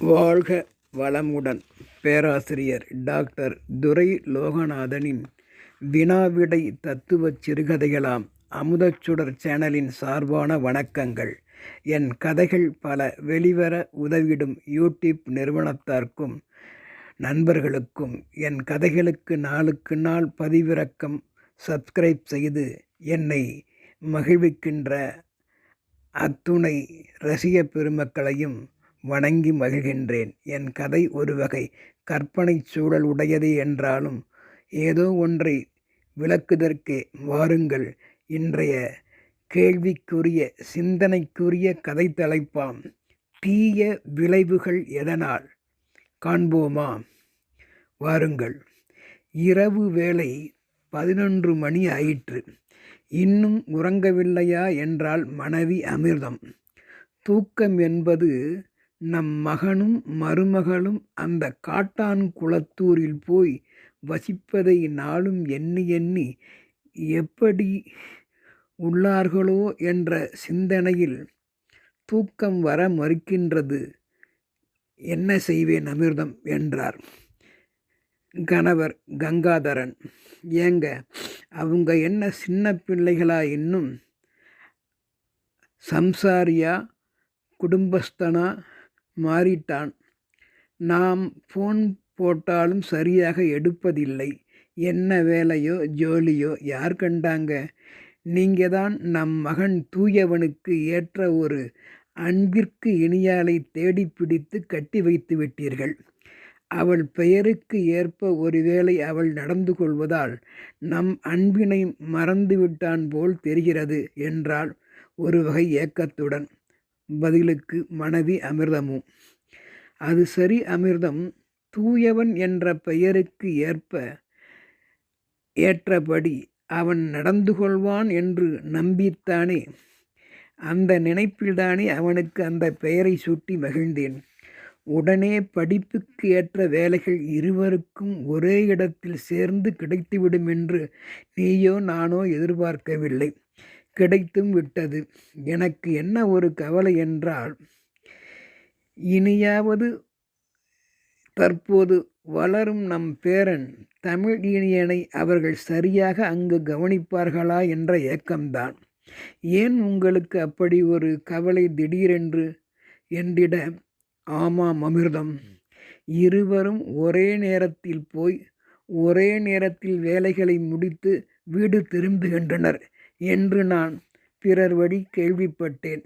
வாழ்க வளமுடன். பேராசிரியர் டாக்டர் துரை லோகநாதனின் வினாவிடை தத்துவச் சிறுகதைகளாம் அமுதச்சுடர் சேனலின் சார்பான வணக்கங்கள். என் கதைகள் பல வெளிவர உதவிடும் யூடியூப் நிறுவனத்தார்க்கும் நண்பர்களுக்கும் என் கதைகளுக்கு நாளுக்கு நாள் பதிவிறக்கம் சப்ஸ்கிரைப் செய்து என்னை மகிழ்விக்கின்ற அத்துணை ரசிக பெருமக்களையும் வணங்கி மகிழ்கின்றேன். என் கதை ஒரு வகை. கற்பனை சூழல் உடையது என்றாலும் ஏதோ ஒன்றை விளக்குதற்கே வாருங்கள். இன்றைய கேள்விக்குரிய சிந்தனைக்குரிய கதை தலைப்பாம் தீய விளைவுகள் எதனால்? காண்போமா? வாருங்கள். இரவு வேளை பதினொன்று மணி ஆயிற்று. இன்னும் உறங்கவில்லையா? என்றால் மனைவி அமிர்தம். தூக்கம் என்பது நம் மகனும் மருமகளும் அந்த காட்டான் குளத்தூரில் போய் வசிப்பதை நாளும் எண்ணி எண்ணி எப்படி உள்ளார்களோ என்ற சிந்தனையில் தூக்கம் வர மறுக்கின்றது. என்ன செய்வேன் அமிர்தம்? என்றார். கணவர் கங்காதரன் ஏங்க அவங்க என்ன சின்ன பிள்ளைகளா இன்னும்? சம்சாரியா குடும்பஸ்தனா? மாறிட்டான். நாம் ஃபோன் போட்டாலும் சரியாக எடுப்பதில்லை. என்ன வேலையோ ஜோலியோ யார் கண்டாங்க? நீங்கள் தான் நம் மகன் தூயவனுக்கு ஏற்ற ஒரு அன்பிற்கு இனியாலை தேடி பிடித்து கட்டி வைத்து விட்டீர்கள். அவள் பெயருக்கு ஏற்ப ஒருவேளை அவள் நடந்து கொள்வதால் நம் அன்பினை மறந்துவிட்டான் போல் தெரிகிறது என்றால் ஒரு வகை ஏக்கத்துடன். பதிலுக்கு மனைவி அமிர்தமும் அது சரி அமிர்தம். தூயவன் என்ற பெயருக்கு ஏற்ப ஏற்றபடி அவன் நடந்து கொள்வான் என்று நம்பித்தானே. அந்த நினைப்பில்தானே அவனுக்கு அந்த பெயரை சூட்டி மகிழ்ந்தேன். உடனே படிப்புக்கு ஏற்ற வேலைகள் இருவருக்கும் ஒரே இடத்தில் சேர்ந்து கிடைத்துவிடும் என்று நீயோ நானோ எதிர்பார்க்கவில்லை. கிடைத்தும் விட்டது. எனக்கு என்ன ஒரு கவலை என்றால் இனியாவது தற்போது வளரும் நம் பேரன் தமிழ் இனியனை அவர்கள் சரியாக அங்கு கவனிப்பார்களா என்ற ஏக்கம்தான். ஏன் உங்களுக்கு அப்படி ஒரு கவலை திடீரென்று? என்றிட ஆமாம் அமிர்தம். இருவரும் ஒரே நேரத்தில் போய் ஒரே நேரத்தில் வேலைகளை முடித்து வீடு திரும்புகின்றனர். என்று நான் பிறர் வழி கேள்விப்பட்டேன்.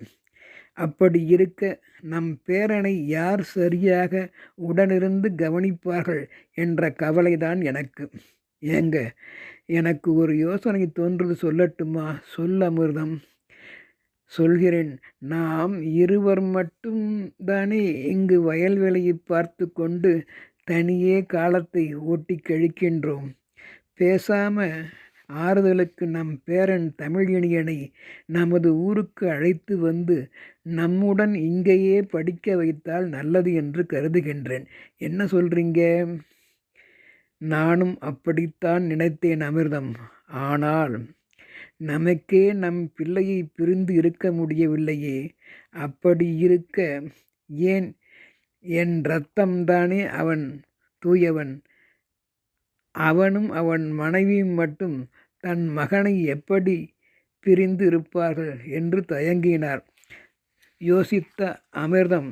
அப்படி இருக்க நம் பேரனை யார் சரியாக உடனிருந்து கவனிப்பார்கள் என்ற கவலைதான் எனக்கு. ஏங்க எனக்கு ஒரு யோசனை தோன்றுது சொல்லட்டுமா? சொல் அமிர்தம். சொல்கிறேன் நாம் இருவர் மட்டும் தானே இங்கு வயல்வெளியை பார்த்து கொண்டு தனியே காலத்தை ஓட்டி கழிக்கின்றோம். பேசாம ஆறுதலுக்கு நம் பேரன் தமிழினியனை நமது ஊருக்கு அழைத்து வந்து நம்முடன் இங்கேயே படிக்க வைத்தால் நல்லது என்று கருதுகின்றேன். என்ன சொல்கிறீங்க நானும் அப்படித்தான் நினைத்தேன் அமிர்தம். ஆனால் நமக்கே நம் பிள்ளையை பிரிந்து இருக்க முடியவில்லையே. அப்படி இருக்க ஏன்? என் ரத்தம்தானே அவன் தூயவன். அவனும் அவன் மனைவியும் மட்டும் தன் மகனை எப்படி பிரிந்து இருப்பார்கள் என்று தயங்கினார். யோசித்த அமிர்தம்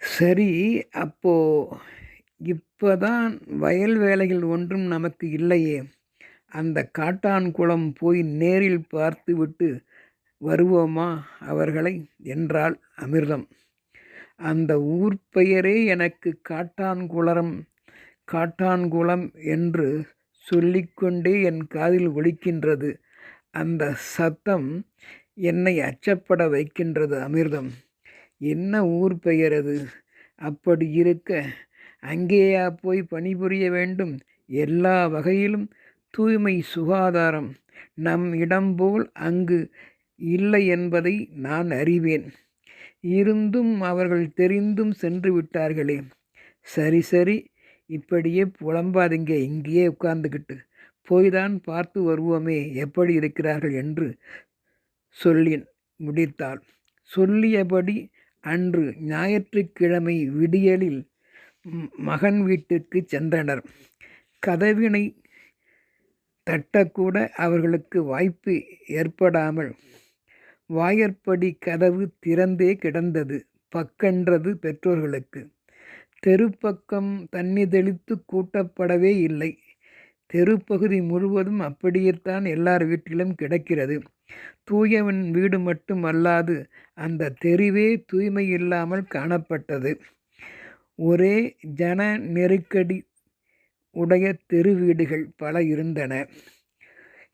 சரி அப்போ இப்போதான் வயல் வேலைகள் ஒன்றும் நமக்கு இல்லையே. அந்த காட்டான் குளம் போய் நேரில் பார்த்துவிட்டு வருவோமா அவர்களை? என்றாள் அமிர்தம். அந்த ஊர் பெயரே எனக்கு காட்டான்குளம் காட்டான்குளம் என்று சொல்லிக்கொண்டே என் காதில் ஒழிக்கின்றது அந்த சத்தம் என்னை அச்சப்பட வைக்கின்றது அமிர்தம். என்ன ஊர் பெயர் அது? அப்படி இருக்க அங்கேயா போய் பணிபுரிய வேண்டும். எல்லா வகையிலும் தூய்மை சுகாதாரம் நம் இடம் போல் அங்கு இல்லை என்பதை நான் அறிவேன். இருந்தும் அவர்கள் தெரிந்தும் சென்று விட்டார்களே. சரி சரி இப்படியே புலம்பாதீங்க இங்கேயே உட்கார்ந்துக்கிட்டு போய்தான் பார்த்து வருவோமே எப்படி இருக்கிறார்கள் என்று சொல்லி முடித்தாள் சொல்லியபடி அன்று ஞாயிற்றுக்கிழமை விடியலில் மகன் வீட்டுக்கு சென்றனர். கதவினை தட்டக்கூட அவர்களுக்கு வாய்ப்பு ஏற்படாமல் வாயற்படி கதவு திறந்தே கிடந்தது. பக்கென்றது பெற்றோர்களுக்கு. தெருப்பக்கம் தண்ணி தெளித்து கூட்டப்படவே இல்லை. தெருப்பகுதி முழுவதும் அப்படியேத்தான் எல்லார் வீட்டிலும் கிடக்கிறது. தூயவன் வீடு மட்டும் அல்லாது அந்த தெருவே தூய்மையில்லாமல் காணப்பட்டது. ஒரே ஜன நெருக்கடி உடைய தெரு வீடுகள் பல இருந்தன.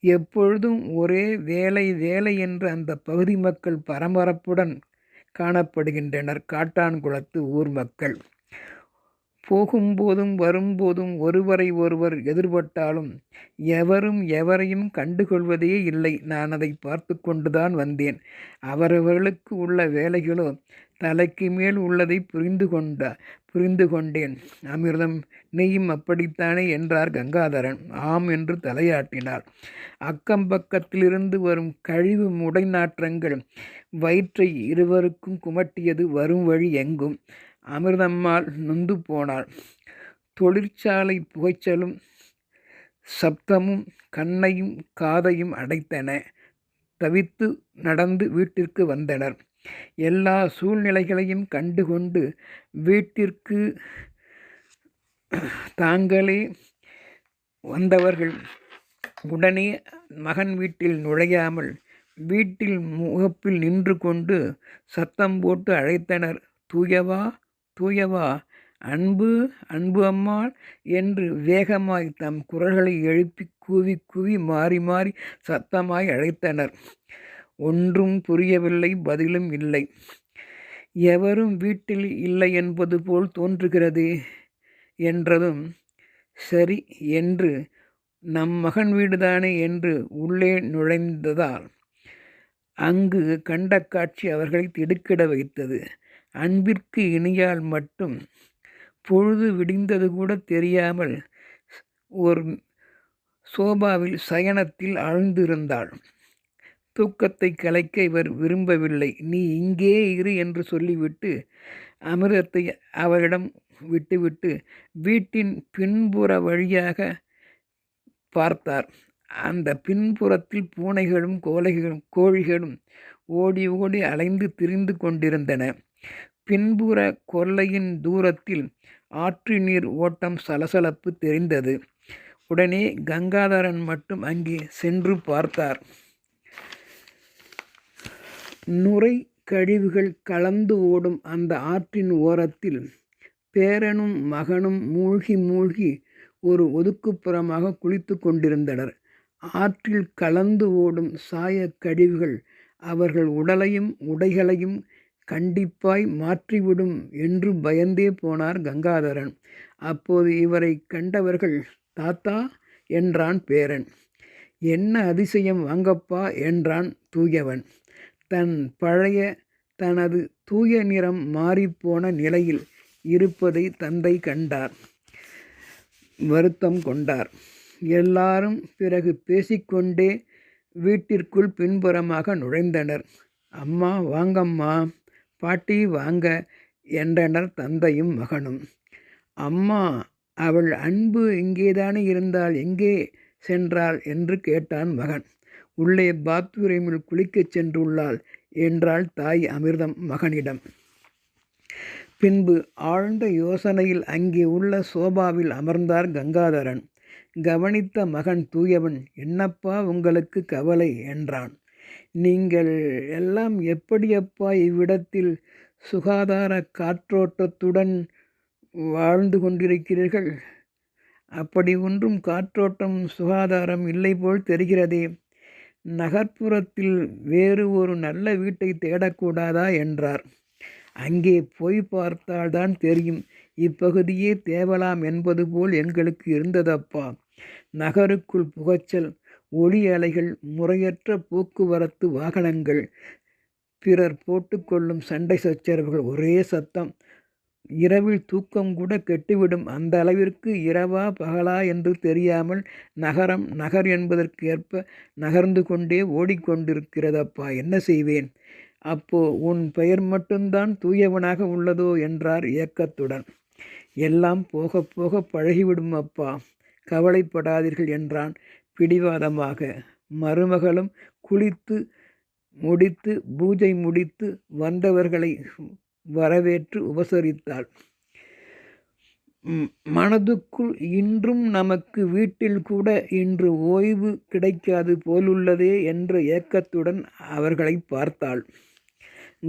எப்பொழுதும் ஒரே வேலை வேலை என்று அந்த பகுதி மக்கள் பரபரப்புடன் காணப்படுகின்றனர். காட்டான்குளத்து ஊர் மக்கள். போகும்போதும் வரும்போதும் ஒருவரை ஒருவர் எதிர்பட்டாலும் எவரும் எவரையும் கண்டுகொள்வதே இல்லை. நான் அதை பார்த்து கொண்டுதான் வந்தேன். அவரவர்களுக்கு உள்ள வேலைகளோ தலைக்கு மேல் உள்ளதைப் புரிந்து கொண்ட புரிந்து கொண்டேன். அமிர்தம் நீயும் அப்படித்தானே? என்றார் கங்காதரன். ஆம் என்று தலையாட்டினார் அக்கம் பக்கத்திலிருந்து வரும் கழிவு முடைநாற்றங்கள் வயிற்றை இருவருக்கும் குமட்டியது. வரும் வழி எங்கும். அமிர்தம்மாள் நொந்து போனாள். தொழிற்சாலை புகைச்சலும் சப்தமும் கண்ணையும் காதையும் அடைத்தன. தவித்து நடந்து வீட்டிற்கு வந்தனர். எல்லா சூழ்நிலைகளையும் கண்டு கொண்டு தாங்களே வந்தவர்கள் உடனே மகன் வீட்டில் நுழையாமல் வீட்டில் முகப்பில் நின்று கொண்டு சத்தம் போட்டு அழைத்தனர். தூயவா... தூயவா... அன்பு... அன்பு அம்மாள்... என்று வேகமாய் தம் குரல்களை எழுப்பிக் கூவி கூவி மாறி மாறி சத்தமாய் அழைத்தனர். ஒன்றும் புரியவில்லை. பதிலும் இல்லை. எவரும் வீட்டில் இல்லை என்பது போல் தோன்றுகிறது என்றதும் சரி என்று நம் மகன் வீடுதானே என்று உள்ளே நுழைந்ததால் அங்கு கண்ட காட்சி அவர்களை திடுக்கிட வைத்தது. அன்பிற்கு இனியால் மட்டும் பொழுது விடிந்தது கூட தெரியாமல் ஒரு சோபாவில் சயனத்தில் ஆழ்ந்திருந்தாள். தூக்கத்தை கலைக்க இவர் விரும்பவில்லை. நீ இங்கே இரு என்று சொல்லிவிட்டு அமிர்தத்தை அவரிடம் விட்டுவிட்டு வீட்டின் பின்புற வழியாக பார்த்தார். அந்த பின்புறத்தில் பூனைகளும் கோழிகளும் ஓடி ஓடி அலைந்து திரிந்து கொண்டிருந்தன. பின்புற கொல்லையின் தூரத்தில் ஆற்று நீர் ஓட்டம் சலசலப்பு தெரிந்தது. உடனே கங்காதரன் மட்டும் அங்கே சென்று பார்த்தார். நுரை கழிவுகள் கலந்து ஓடும் அந்த ஆற்றின் ஓரத்தில் பேரனும் மகனும் மூழ்கி மூழ்கி ஒரு ஒதுக்குப்புறமாக குளித்துக் கொண்டிருந்தனர். ஆற்றில் கலந்து ஓடும் சாயக் கழிவுகள் அவர்கள் உடலையும் உடைகளையும் கண்டிப்பாய் மாற்றிவிடும் என்று பயந்தே போனார் கங்காதரன். அப்போது இவரை கண்டவர்கள் தாத்தா... என்றான் பேரன். என்ன அதிசயம் வாங்கப்பா... என்றான் தூயவன். தன் பழைய தனது தூய நிறம் மாறிப்போன நிலையில் இருப்பதை தந்தை கண்டார். வருத்தம் கொண்டார். எல்லாரும் பிறகு பேசிக்கொண்டே வீட்டிற்குள் பின்புறமாக நுழைந்தனர். அம்மா வாங்கம்மா... பாட்டி வாங்க... என்றனர் தந்தையும் மகனும். அம்மா... அவள் அன்பு இங்கேதானே இருந்தால் எங்கே சென்றாள்? என்று கேட்டான் மகன். உள்ளே பாத்ரூமில் குளிக்கச் சென்றுள்ளாள் என்றாள் தாய் அமிர்தம் மகனிடம். பின்பு ஆழ்ந்த யோசனையில் அங்கே உள்ள சோபாவில் அமர்ந்தார் கங்காதரன். கவனித்த மகன் தூயவன் என்னப்பா உங்களுக்கு கவலை? என்றான். நீங்கள் எல்லாம் எப்படியப்பா இவ்விடத்தில் சுகாதார காற்றோட்டத்துடன் வாழ்ந்து கொண்டிருக்கிறீர்கள்? அப்படி ஒன்றும் காற்றோட்டம் சுகாதாரம் இல்லை போல் தெரிகிறதே. நகர்ப்புறத்தில் வேறு ஒரு நல்ல வீட்டை தேடக்கூடாதா? என்றார். அங்கே போய் பார்த்தால்தான் தெரியும். இப்பகுதியே தேவலாம் என்பது போல் எங்களுக்கு இருந்ததப்பா. நகருக்குள் புகைச்சல், ஒளி அலைகள், முறையற்ற போக்குவரத்து வாகனங்கள், பிறர் போட்டுக்கொள்ளும் சண்டை சச்சரவுகள், ஒரே சத்தம். இரவில் தூக்கம் கூட கெட்டுவிடும். அந்த அளவிற்கு இரவா பகலா என்று தெரியாமல் நகரம் நகர் என்பதற்கு ஏற்ப நகர்ந்து கொண்டே ஓடிக்கொண்டிருக்கிறதப்பா. என்ன செய்வேன்? அப்போ உன் பெயர் மட்டும்தான் தூயவனாக உள்ளதோ என்றார் ஏக்கத்துடன் எல்லாம் போக போக பழகிவிடும் அப்பா கவலைப்படாதீர்கள் என்றான் பிடிவாதமாக மருமகளும் குளித்து முடித்து பூஜை முடித்து வந்தவர்களை வரவேற்று உபசரித்தாள். மனதுக்குள் இன்றும் நமக்கு வீட்டில் கூட இன்று ஓய்வு கிடைக்காது போலுள்ளதே என்ற ஏக்கத்துடன் அவர்களை பார்த்தாள்.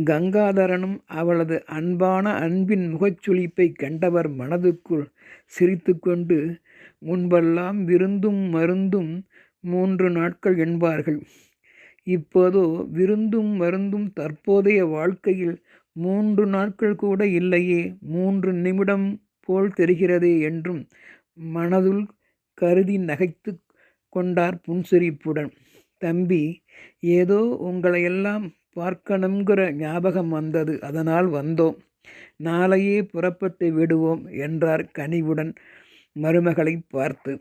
கங்காதரனும் அவளது அன்பான அன்பின் முகச்சுளிப்பை கண்டவர் மனதுக்குள் சிரித்து கொண்டு முன்பெல்லாம் விருந்தும் மருந்தும் மூன்று நாட்கள் என்பார்கள். இப்போதோ விருந்தும் மருந்தும் தற்போதைய வாழ்க்கையில் மூன்று நாட்கள் கூட இல்லையே மூன்று நிமிடம் போல் தெரிகிறதே என்றும் மனதுள் கருதி நகைத்து கொண்டார் புன்சிரிப்புடன். தம்பி ஏதோ உங்களையெல்லாம் பார்க்கணுங்கிற ஞாபகம் வந்தது அதனால் வந்தோம். நாளையே புறப்பட்டு விடுவோம் என்றார் கனிவுடன் மருமகளை பார்த்து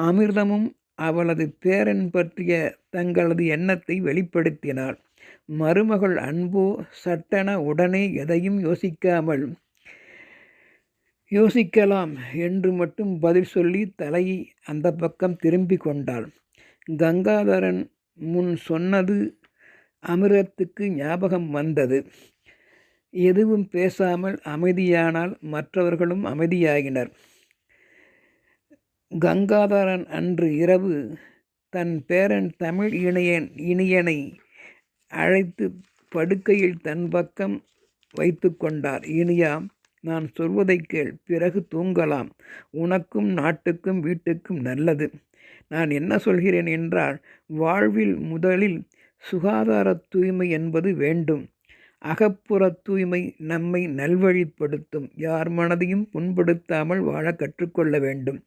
அமிர்தமும் அவளது பேரன் பற்றிய தங்களது எண்ணத்தை வெளிப்படுத்தினாள். மருமகள் அன்போ சட்டென உடனே எதையும் யோசிக்காமல் யோசிக்கலாம் என்று மட்டும் பதில் சொல்லி தலையை அந்த பக்கம் திரும்பி கொண்டாள். கங்காதரன் முன் சொன்னது அமிர்தத்துக்கு ஞாபகம் வந்தது. எதுவும் பேசாமல் அமைதியானால் மற்றவர்களும் அமைதியாகினர் கங்காதரன் அன்று இரவு தன் பேரன் தமிழ் இணையன் இனியனை அழைத்து படுக்கையில் தன் பக்கம் வைத்து கொண்டார். இனியா நான் சொல்வதை கேள் பிறகு தூங்கலாம். உனக்கும் நாட்டுக்கும் வீட்டுக்கும் நல்லது. நான் என்ன சொல்கிறேன் என்றால் வாழ்வில் முதலில் சுகாதார தூய்மை என்பது வேண்டும். அகப்புற தூய்மை நம்மை நல்வழிப்படுத்தும். யார் மனதையும் புண்படுத்தாமல் வாழ கற்றுக்கொள்ள வேண்டும்.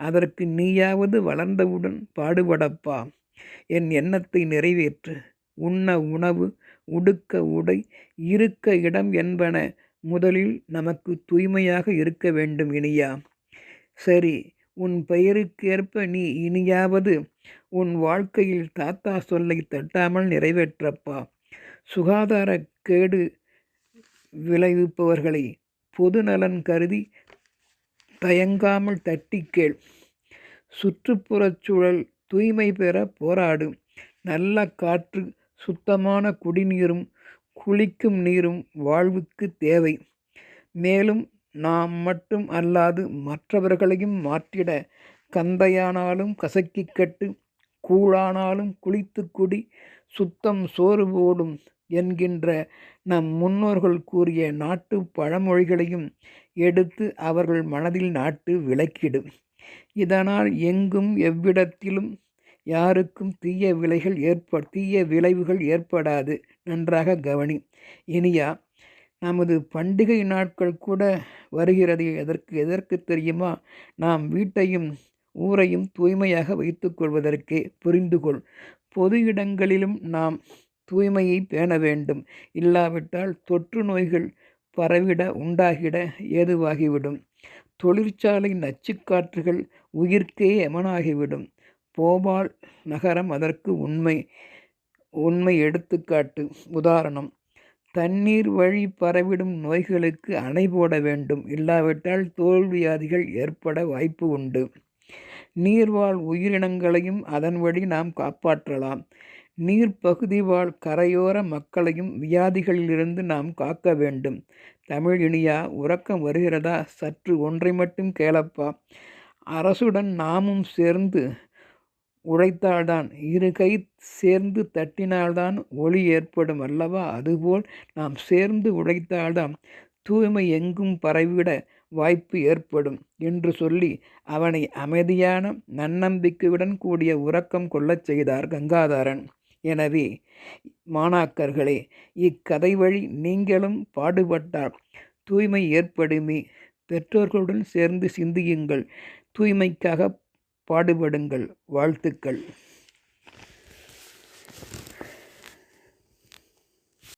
அதற்கு நீயாவது வளர்ந்தவுடன் பாடுபடப்பா. என் எண்ணத்தை நிறைவேற்று. உண்ண உணவு உடுக்க உடை இருக்க இடம் என்பன முதலில் நமக்கு தூய்மையாக இருக்க வேண்டும் இனியா. சரி உன் பெயருக்கேற்ப நீ இனியாவது உன் வாழ்க்கையில் தாத்தா சொல்லை தட்டாமல் நிறைவேற்றப்பா. சுகாதார கேடு விளைவிப்பவர்களை பொதுநலன் கருதி தயங்காமல் தட்டி கேள். சுற்றுப்புறச் சூழல் தூய்மை பெற போராடு. நல்ல காற்று சுத்தமான குடிநீரும் குளிக்கும் நீரும் வாழ்வுக்கு தேவை. மேலும் நாம் மட்டும் அல்லாது மற்றவர்களையும் மாற்றிட கந்தையானாலும் கசக்கிக்கட்டு கூழானாலும் குளித்து குடி சுத்தம் சோறு போடும். என்கின்ற நம் முன்னோர்கள் கூறிய நாட்டு பழமொழிகளையும் எடுத்து அவர்கள் மனதில் நாட்டு விளக்கிடும். இதனால் எங்கும் எவ்விடத்திலும் யாருக்கும் தீய விலைகள் ஏற்ப தீய விளைவுகள் ஏற்படாது. நன்றாக கவனி. இனியா நமது பண்டிகை நாட்கள் கூட வருகிறது. எதற்கு எதற்கு தெரியுமா? நாம் வீட்டையும் ஊரையும் தூய்மையாக வைத்துக்கொள்வதற்கே புரிந்துகொள். பொது இடங்களிலும் நாம் தூய்மையை பேண வேண்டும். இல்லாவிட்டால் தொற்று நோய்கள் பரவிட உண்டாகிட ஏதுவாகிவிடும். தொழிற்சாலை நச்சுக்காற்றுகள் உயிர்க்கே எமனாகிவிடும். போபால் நகரம் அதற்கு உண்மை உண்மை எடுத்துக்காட்டு உதாரணம். தண்ணீர் வழி பரவிடும் நோய்களுக்கு அணை போட வேண்டும். இல்லாவிட்டால் தோல்வியாதிகள் ஏற்பட வாய்ப்பு உண்டு. நீர்வாழ் உயிரினங்களையும் அதன் வழி நாம் காப்பாற்றலாம். நீர்ப்பகுதி வாழ் கரையோர மக்களையும் வியாதிகளிலிருந்து நாம் காக்க வேண்டும். தமிழ் இனியா உறக்கம் வருகிறதா? சற்று ஒன்றை மட்டும் கேளப்பா. அரசுடன் நாமும் சேர்ந்து உழைத்தால்தான் இரு கை சேர்ந்து தட்டினால்தான் ஒளி ஏற்படும் அல்லவா? அதுபோல் நாம் சேர்ந்து உழைத்தால்தான் தூய்மை எங்கும் பரவிட வாய்ப்பு ஏற்படும் என்று சொல்லி அவனை அமைதியான நன்னம்பிக்கையுடன் கூடிய உறக்கம் கொள்ளச் செய்தார் கங்காதாரன். எனவே மாணாக்கர்களே இக்கதை வழி நீங்களும் பாடுபட்டால் தூய்மை ஏற்படுமே. பெற்றோர்களுடன் சேர்ந்து சிந்தியுங்கள். தூய்மைக்காக பாடுபடுங்கள். வாழ்த்துக்கள்.